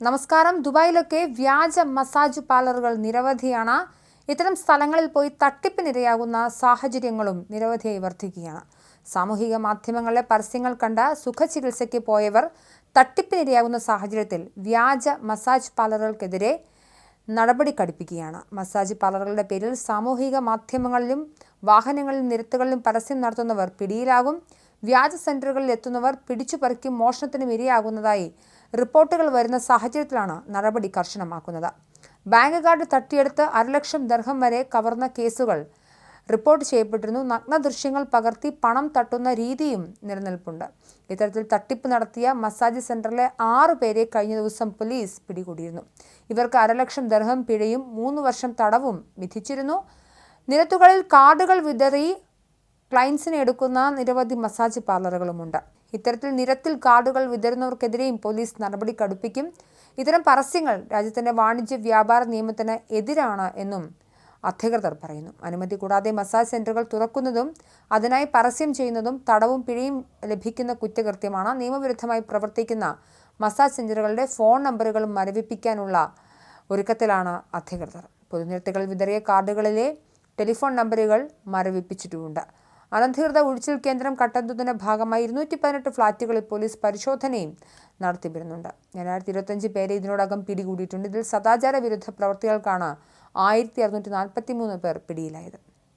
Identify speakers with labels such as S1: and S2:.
S1: നമസ്കാരം. ദുബായിലൊക്കെ വ്യാജ മസാജ് പാർലറുകൾ നിരവധിയാണ്. ഇത്തരം സ്ഥലങ്ങളിൽ പോയി തട്ടിപ്പിനിരയാകുന്ന സാഹചര്യങ്ങളും നിരവധിയായി വർദ്ധിക്കുകയാണ്. സാമൂഹിക മാധ്യമങ്ങളിലെ പരസ്യങ്ങൾ കണ്ട സുഖചികിത്സയ്ക്ക് പോയവർ തട്ടിപ്പിനിരയാകുന്ന സാഹചര്യത്തിൽ വ്യാജ മസാജ് പാർലറുകൾക്കെതിരെ നടപടി കടുപ്പിക്കുകയാണ്. മസാജ് പാർലറുകളുടെ പേരിൽ സാമൂഹിക മാധ്യമങ്ങളിലും വാഹനങ്ങളിലും നിരത്തുകളിലും പരസ്യം നടത്തുന്നവർ പിടിയിലാകും. വ്യാജ സെന്ററുകളിൽ എത്തുന്നവർ പിടിച്ചുപറിക്കും മോഷണത്തിനും ഇരയാകുന്നതായി റിപ്പോർട്ടുകൾ വരുന്ന സാഹചര്യത്തിലാണ് നടപടി കർശനമാക്കുന്നത്. ബാങ്ക് കാർഡ് തട്ടിയെടുത്ത് അരലക്ഷം ദർഹം വരെ കവർന്ന കേസുകൾ റിപ്പോർട്ട് ചെയ്യപ്പെട്ടിരുന്നു. നഗ്ന ദൃശ്യങ്ങൾ പകർത്തി പണം തട്ടുന്ന രീതിയും നിലനിൽപ്പുണ്ട്. ഇത്തരത്തിൽ തട്ടിപ്പ് നടത്തിയ മസാജ് സെന്ററിലെ ആറു പേരെ കഴിഞ്ഞ ദിവസം പോലീസ് പിടികൂടിയിരുന്നു. ഇവർക്ക് അരലക്ഷം ദർഹം പിഴയും മൂന്ന് വർഷം തടവും വിധിച്ചിരുന്നു. നിരത്തുകളിൽ കാർഡുകൾ വിതറി ക്ലയൻസിനെ എടുക്കുന്ന നിരവധി മസാജ് പാർലറുകളുമുണ്ട്. ഇത്തരത്തിൽ നിരത്തിൽ കാർഡുകൾ വിതരുന്നവർക്കെതിരെയും പോലീസ് നടപടി കടുപ്പിക്കും. ഇത്തരം പരസ്യങ്ങൾ രാജ്യത്തിന്റെ വാണിജ്യ വ്യാപാര നിയമത്തിന് എതിരാണ് എന്നും അധികൃതർ പറയുന്നു. അനുമതി കൂടാതെ മസാജ് സെന്ററുകൾ തുറക്കുന്നതും അതിനായി പരസ്യം ചെയ്യുന്നതും തടവും പിഴയും ലഭിക്കുന്ന കുറ്റകൃത്യമാണ് നിയമവിരുദ്ധമായി പ്രവർത്തിക്കുന്ന മസാജ് സെന്ററുകളുടെ ഫോൺ നമ്പറുകളും മരവിപ്പിക്കാനുള്ള ഒരുക്കത്തിലാണ് അധികൃതർ. പൊതുനിരത്തുകൾ വിതറിയ കാർഡുകളിലെ ടെലിഫോൺ നമ്പറുകൾ മരവിപ്പിച്ചിട്ടുമുണ്ട് അനധികൃത ഒഴിച്ചിൽ കേന്ദ്രം കണ്ടെത്തുന്നതിന്റെ ഭാഗമായി ഇരുന്നൂറ്റി പതിനെട്ട് ഫ്ളാറ്റുകളിൽ പോലീസ് പരിശോധനയും നടത്തി വരുന്നുണ്ട് രണ്ടായിരത്തി ഇരുപത്തഞ്ച് പേരെ ഇതിനോടകം പിടികൂടിയിട്ടുണ്ട്. ഇതിൽ സദാചാര വിരുദ്ധ പ്രവർത്തികൾക്കാണ് ആയിരത്തി അറുന്നൂറ്റി നാൽപ്പത്തി മൂന്ന് പേർ പിടിയിലായത്.